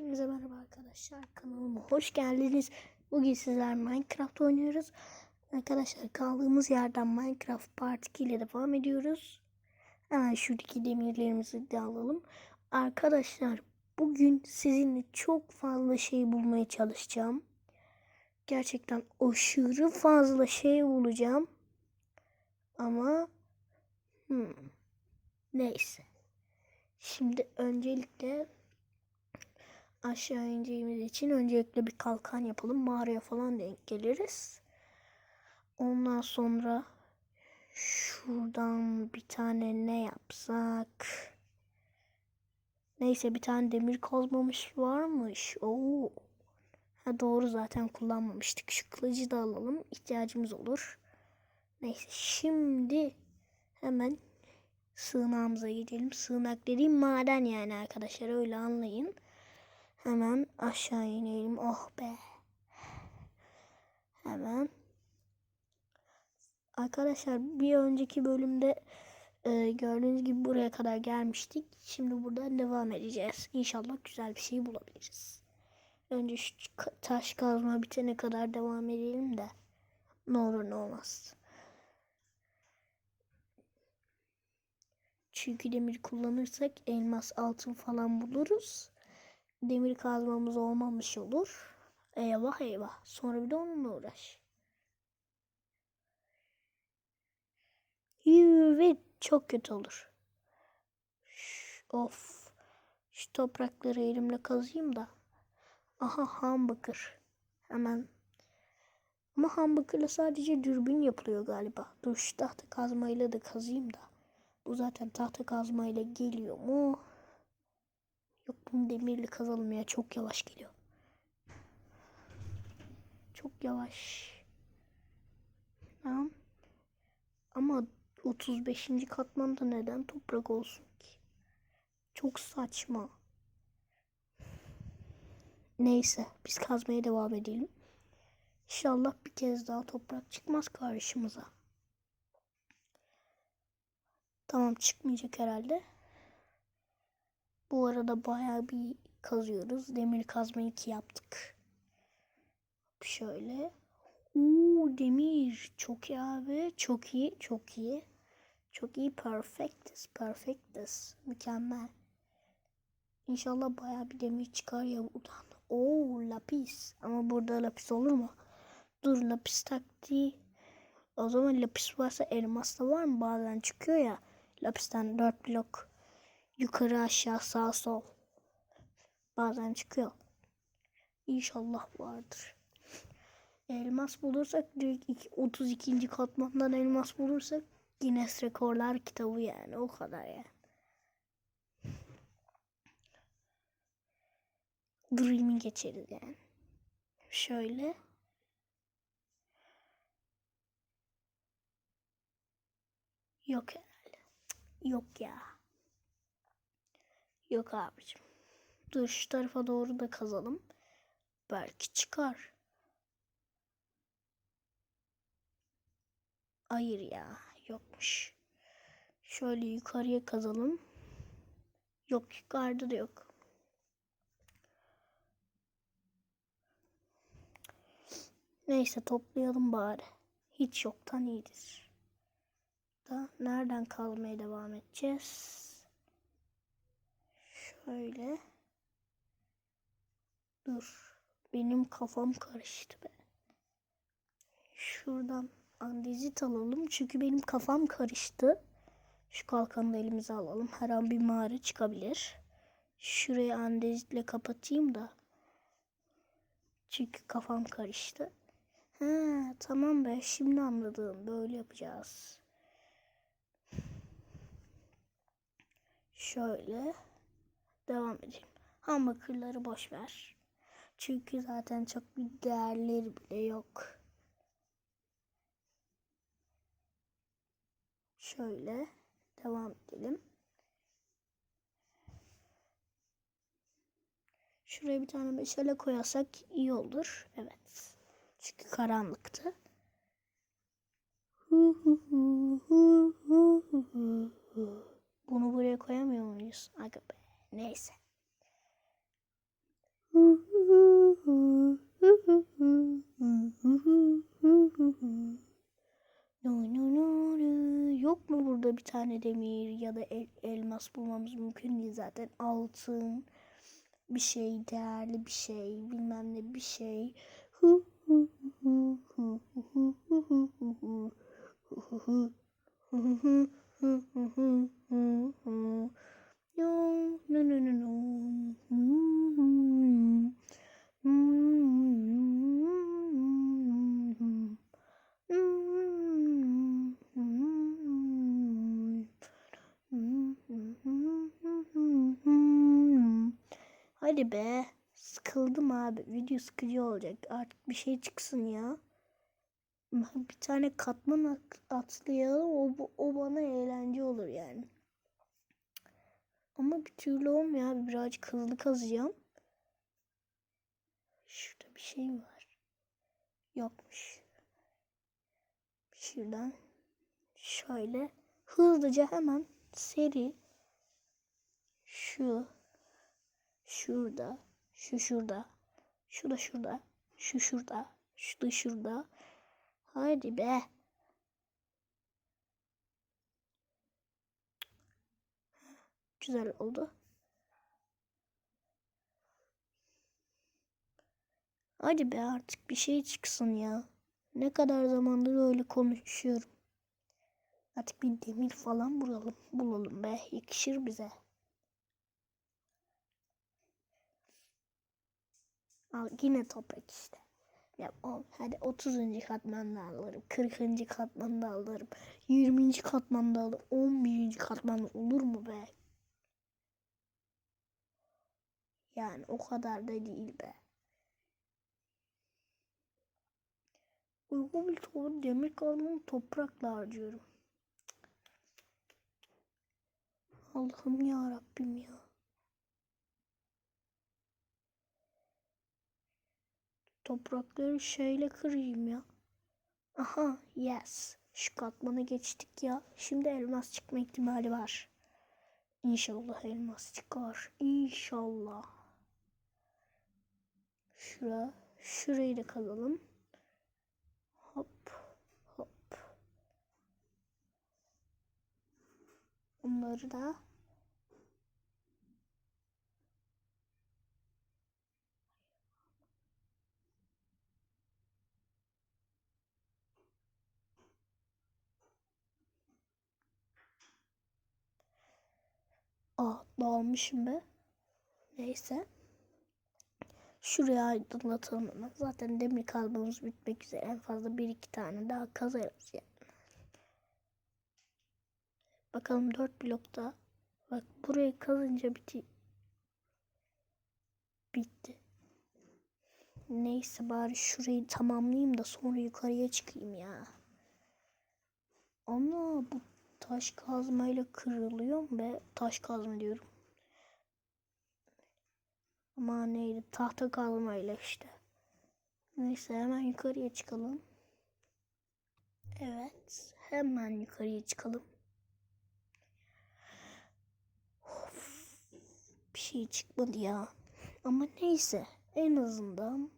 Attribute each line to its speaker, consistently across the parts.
Speaker 1: Hepinize merhaba arkadaşlar. Kanalıma hoş geldiniz. Bugün sizler Minecraft oynuyoruz. Arkadaşlar kaldığımız yerden Minecraft Part 2 ile devam ediyoruz. Hemen şuradaki demirlerimizi de alalım. Arkadaşlar bugün sizinle çok fazla şey bulmaya çalışacağım. Gerçekten aşırı fazla şey bulacağım. Ama hmm, neyse. Şimdi öncelikle aşağı ineceğimiz için öncelikle bir kalkan yapalım. Mağaraya falan denk geliriz. Ondan sonra şuradan bir tane ne yapsak? Neyse bir tane demir kazmamış varmış. Oo. Ha doğru zaten kullanmamıştık. Şu kılıcı da alalım. İhtiyacımız olur. Neyse şimdi hemen sığınağımıza gidelim. Sığınak dediğim maden yani arkadaşlar öyle anlayın. Hemen aşağı inelim. Oh be. Hemen. Arkadaşlar bir önceki bölümde e, gördüğünüz gibi buraya kadar gelmiştik. Şimdi buradan devam edeceğiz. İnşallah güzel bir şey bulabiliriz. Önce şu taş kazma bitene kadar devam edelim de. Ne olur ne olmaz. Çünkü demir kullanırsak elmas altın falan buluruz. Demir kazmamız olmamış olur. Eyvah eyvah. Sonra bir de onunla uğraş. Evet çok kötü olur. Of. Şu toprakları elimle kazıyım da. Aha hambakır. Hemen. Ama hambakırla sadece dürbün yapılıyor galiba. Dur şu tahta kazmayla da kazıyım da. Bu zaten tahta kazmayla geliyor mu? Yok bunu demirli kazalım ya. Çok yavaş geliyor. Çok yavaş. Tamam. Ama 35. katmanda neden toprak olsun ki? Çok saçma. Neyse biz kazmaya devam edelim. İnşallah bir kez daha toprak çıkmaz karşımıza. Tamam çıkmayacak herhalde. Bu arada bayağı bir kazıyoruz. Demir kazma 2 yaptık. Şöyle. Uuu demir. Çok iyi abi. Çok iyi. Çok iyi. Çok iyi. Perfectus. Perfectus. Mükemmel. İnşallah bayağı bir demir çıkar ya buradan. Oo lapis. Ama burada lapis olur mu? Dur lapis taktiği. O zaman lapis varsa elmas da var mı? Bazen çıkıyor ya. Lapisten 4 blok yukarı aşağı sağ sol. Bazen çıkıyor. İnşallah vardır. Elmas bulursak direkt iki- 32. katmandan elmas bulursak Guinness Rekorlar kitabı yani o kadar yani. Dream'i geçeriz yani. Şöyle. Yok herhalde. Yok ya. Yok abicim. Dur şu tarafa doğru da kazalım. Belki çıkar. Hayır ya. Yokmuş. Şöyle yukarıya kazalım. Yok yukarıda da yok. Neyse toplayalım bari. Hiç yoktan iyidir. Da nereden kalmaya devam edeceğiz? Şöyle. Dur. Benim kafam karıştı be. Şuradan andezit alalım. Çünkü benim kafam karıştı. Şu kalkanı da elimize alalım. Her an bir mağara çıkabilir. Şurayı andezitle kapatayım da. Çünkü kafam karıştı. Ha, tamam be. Şimdi anladım. Böyle yapacağız. Şöyle. Devam edelim. Ham bakırları boş ver. Çünkü zaten çok bir değerleri bile yok. Şöyle devam edelim. Şuraya bir tane meşale koyarsak iyi olur. Evet. Çünkü karanlıktı. Bunu buraya koyamıyor muyuz? Aga be. Neyse. Yok mu burada bir tane demir ya da el, elmas bulmamız mümkün değil zaten altın bir şey değerli bir şey bilmem ne bir şey. No, no, no, no, no. Hmm. Hmm. Hadi be. Sıkıldım abi. Video sıkıcı olacak. Artık bir şey çıksın ya. Bir tane katman atlayalım. O, o bana eğlence olur yani. Ama bir türlü olmuyor abi. Birazcık hızlı kazacağım. Şurada bir şey var. Yokmuş. Şuradan şöyle hızlıca hemen seri şu şurada şu şurada şu da şurada şu şurada şu da şurada haydi be güzel oldu hadi be artık bir şey çıksın ya ne kadar zamandır öyle konuşuyorum Artık bir demir falan bulalım. Bulalım be. Yakışır bize. Al yine toprak işte. Ya o, hadi 30. katmanda alırım. 40. katmanda alırım. 20. katmanda alırım. 11. katmanda olur mu be? Yani o kadar da değil be. Uygun bir toprak demir kazmanı toprakla harcıyorum. Allah'ım ya Rabbim ya. Toprakları şeyle kırayım ya. Aha yes. Şu katmanı geçtik ya. Şimdi elmas çıkma ihtimali var. İnşallah elmas çıkar. İnşallah. Şura. Şurayı da kazalım. Hop. Hop. Onları da Aa dağılmışım be. Neyse. Şuraya aydınlatalım hemen. Zaten demir kazmamız bitmek üzere. En fazla bir iki tane daha kazarız yani. Bakalım dört blokta. Bak burayı kazınca biti. Bitti. Neyse bari şurayı tamamlayayım da sonra yukarıya çıkayım ya. Ama bu taş kazmayla kırılıyor mu be? Taş kazma diyorum. Ama neydi? Tahta kazmayla işte. Neyse hemen yukarıya çıkalım. Evet. Hemen yukarıya çıkalım. Of, bir şey çıkmadı ya. Ama neyse. En azından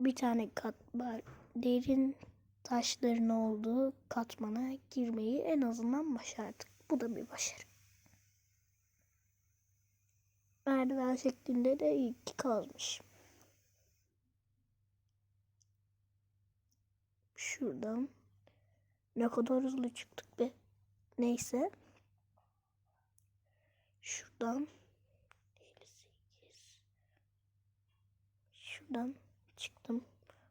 Speaker 1: bir tane kat var. Derin taşların olduğu katmana girmeyi en azından başardık. Bu da bir başarı. Merdiven şeklinde de iyi ki kazmış. Şuradan ne kadar hızlı çıktık be. Neyse. Şuradan 58 Şuradan çıktım.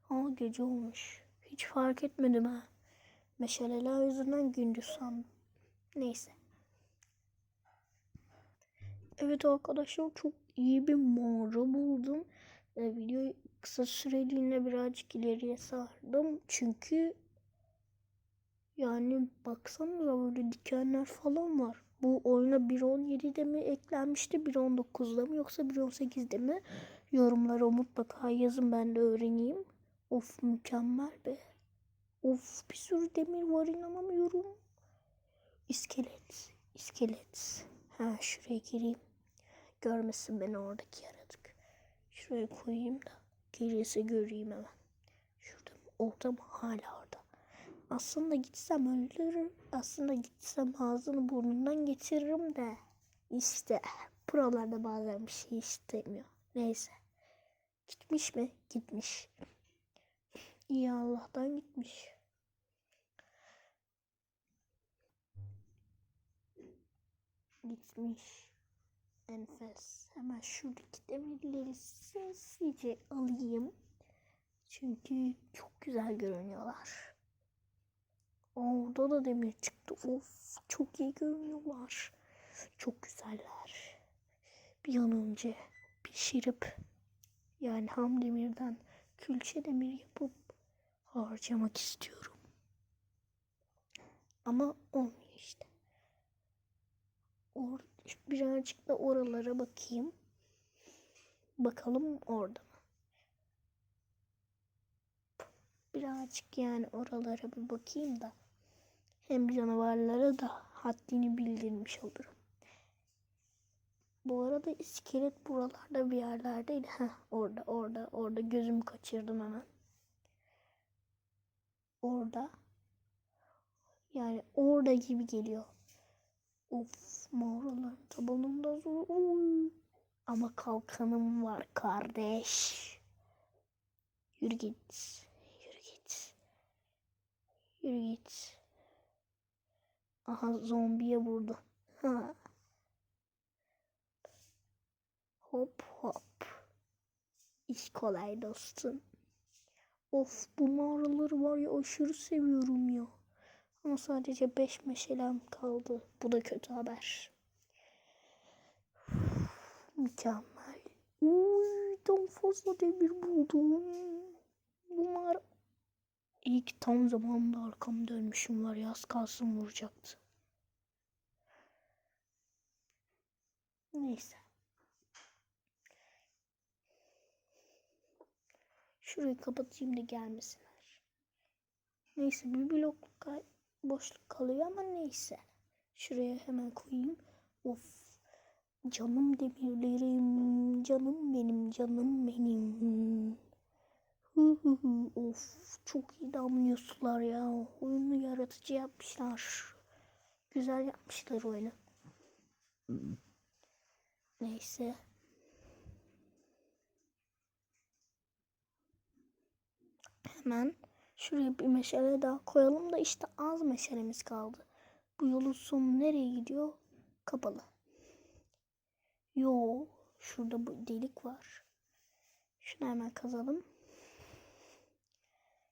Speaker 1: Ama gece olmuş. Hiç fark etmedim ha. Meşaleler yüzünden gündüz sandım. Neyse. Evet arkadaşlar çok iyi bir mağara buldum. E, videoyu kısa süreliğine birazcık ileriye sardım. Çünkü yani baksanıza böyle dikenler falan var. Bu oyuna 1.17'de mi eklenmişti 1.19'da mı yoksa 1.18'de mi? Yorumlara mutlaka yazın ben de öğreneyim. Of mükemmel be. Of bir sürü demir var inanamıyorum. İskelet. İskelet. Ha şuraya gireyim. Görmesin beni oradaki yaratık. Şuraya koyayım da gerisi göreyim hemen. Şurada mı? Orada mı? Hala orada. Aslında gitsem öldürür. Aslında gitsem ağzını burnundan getiririm de. İşte buralarda bazen bir şey istemiyor. Neyse. Gitmiş mi? Gitmiş. İyi Allah'tan gitmiş. Gitmiş. Enfes. Hemen şuradaki demirleri sinsice alayım. Çünkü çok güzel görünüyorlar. Orada da demir çıktı. Of çok iyi görünüyorlar. Çok güzeller. Bir an önce pişirip yani ham demirden külçe demir yapıp harcamak istiyorum. Ama olmuyor işte. Or birazcık da oralara bakayım. Bakalım orada mı? Birazcık yani oralara bir bakayım da hem canavarlara da haddini bildirmiş olurum. Bu arada iskelet buralarda bir yerlerdeydi. Heh, orada, orada, orada gözümü kaçırdım hemen. Orada. Yani orada gibi geliyor. Of mağaraların tabanında zor. Ama kalkanım var kardeş. Yürü git. Yürü git. Yürü git. Aha zombiye vurdu. Ha. Hop hop. İş kolay dostum. Of bu mağaraları var ya aşırı seviyorum ya. Ama sadece 5 meşalem kaldı. Bu da kötü haber. Mükemmel. Uy, tam fazla demir buldum. Bu mağara... İyi ki tam zamanında arkam dönmüşüm var ya az kalsın vuracaktı. Neyse. Şurayı kapatayım da gelmesinler. Neyse bir blok kay- boşluk kalıyor ama neyse. Şuraya hemen koyayım. Of. Canım demirlerim. Canım benim. Canım benim. Hı hı hı. Of. Çok iyi damlıyor ya. Oyunu yaratıcı yapmışlar. Güzel yapmışlar oyunu. Neyse. Hemen şuraya bir meşale daha koyalım da işte az meşalemiz kaldı. Bu yolun sonu nereye gidiyor? Kapalı. Yo, şurada bu delik var. Şunu hemen kazalım.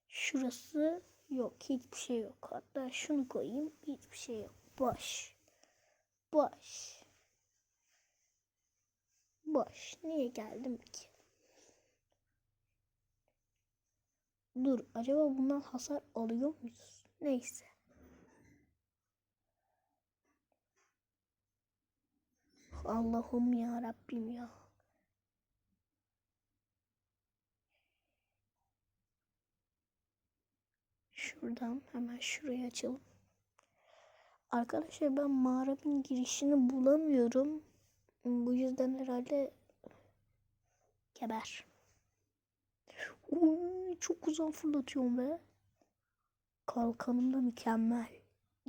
Speaker 1: Şurası yok, hiçbir şey yok. Hatta şunu koyayım, hiçbir şey yok. Boş. Boş. Boş. Niye geldim ki? Dur acaba bundan hasar alıyor muyuz? Neyse. Allah'ım ya Rabbim ya. Şuradan hemen şurayı açalım. Arkadaşlar ben mağaranın girişini bulamıyorum. Bu yüzden herhalde geber. Uy, çok uzun fırlatıyorum be. Kalkanım da mükemmel.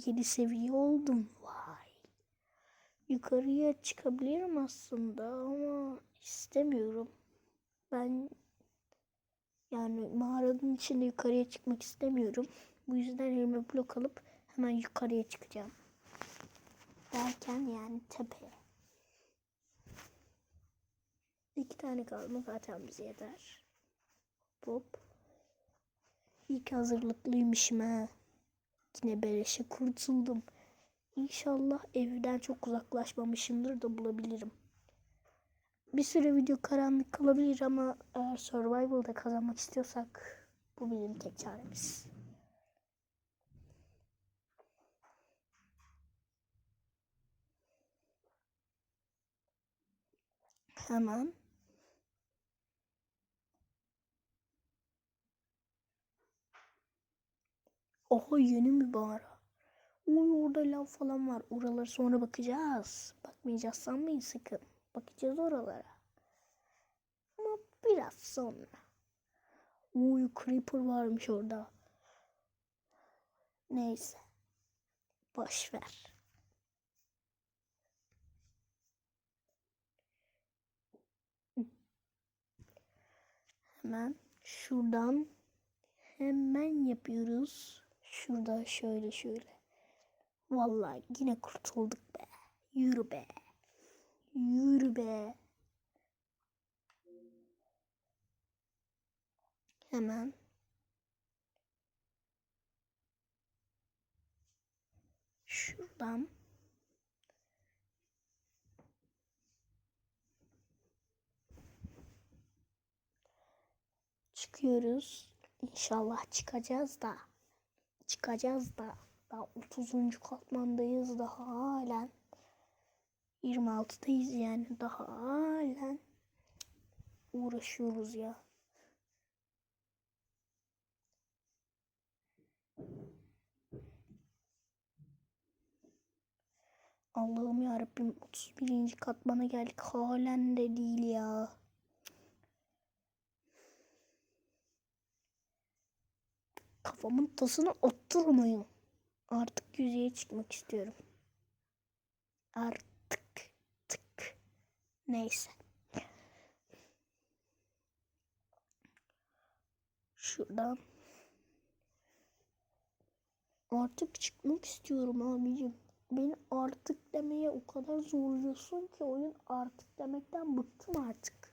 Speaker 1: 7 seviye oldum. Vay. Yukarıya çıkabilirim aslında ama istemiyorum. Ben yani mağaranın içinde yukarıya çıkmak istemiyorum. Bu yüzden elime blok alıp hemen yukarıya çıkacağım. Derken yani tepeye. İki tane kalma zaten bize yeter. Hop. İlk hazırlıklıymışım ha. Yine beleşe kurtuldum. İnşallah evden çok uzaklaşmamışımdır da bulabilirim. Bir süre video karanlık kalabilir ama eğer survival'da kazanmak istiyorsak bu bizim tek çaremiz. Hemen Oha yeni mi mağara? Uy orada lav falan var. Oralara sonra bakacağız. Bakmayacağız sanmayın sakın. Bakacağız oralara. Ama biraz sonra. Uy creeper varmış orada. Neyse. Boş ver. Hemen şuradan hemen yapıyoruz. Şurada şöyle şöyle. Vallahi yine kurtulduk be. Yürü be. Yürü be. Hemen şuradan çıkıyoruz. İnşallah çıkacağız da. Çıkacağız da. Daha 30. katmandayız daha halen. 26'dayız yani daha halen uğraşıyoruz ya. Allah'ım ya Rabbim 31. katmana geldik halen de değil ya. Kafamın tasını oturmayın. Artık yüzeye çıkmak istiyorum. Artık tık. Neyse. Şuradan. Artık çıkmak istiyorum abicim. Beni artık demeye o kadar zorluyorsun ki oyun artık demekten bıktım artık.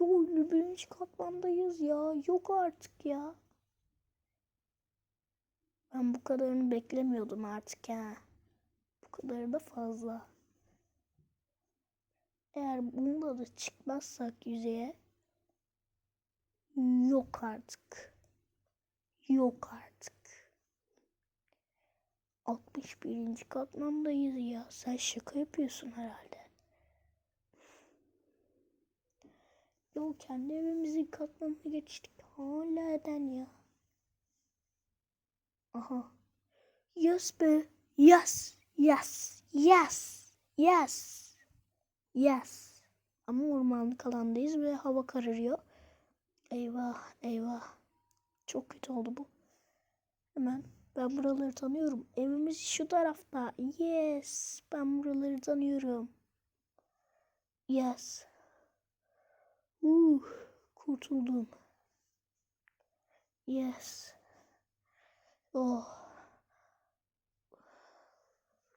Speaker 1: Yo birinci katmandayız ya. Yok artık ya. Ben bu kadarını beklemiyordum artık ha. Bu kadarı da fazla. Eğer bunda da çıkmazsak yüzeye yok artık. Yok artık. 61. katmandayız ya. Sen şaka yapıyorsun herhalde. Yo kendi evimizin katmanına geçtik. Hala eden ya. Aha. Yes be. Yes. Yes. Yes. Yes. Yes. Ama ormanlık alandayız ve hava kararıyor. Eyvah eyvah. Çok kötü oldu bu. Hemen ben buraları tanıyorum. Evimiz şu tarafta. Yes. Ben buraları tanıyorum. Yes. Uh, kurtuldum. Yes. Oh.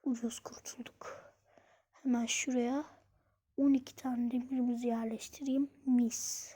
Speaker 1: Ucuz kurtulduk. Hemen şuraya 12 tane demirimizi yerleştireyim. Mis.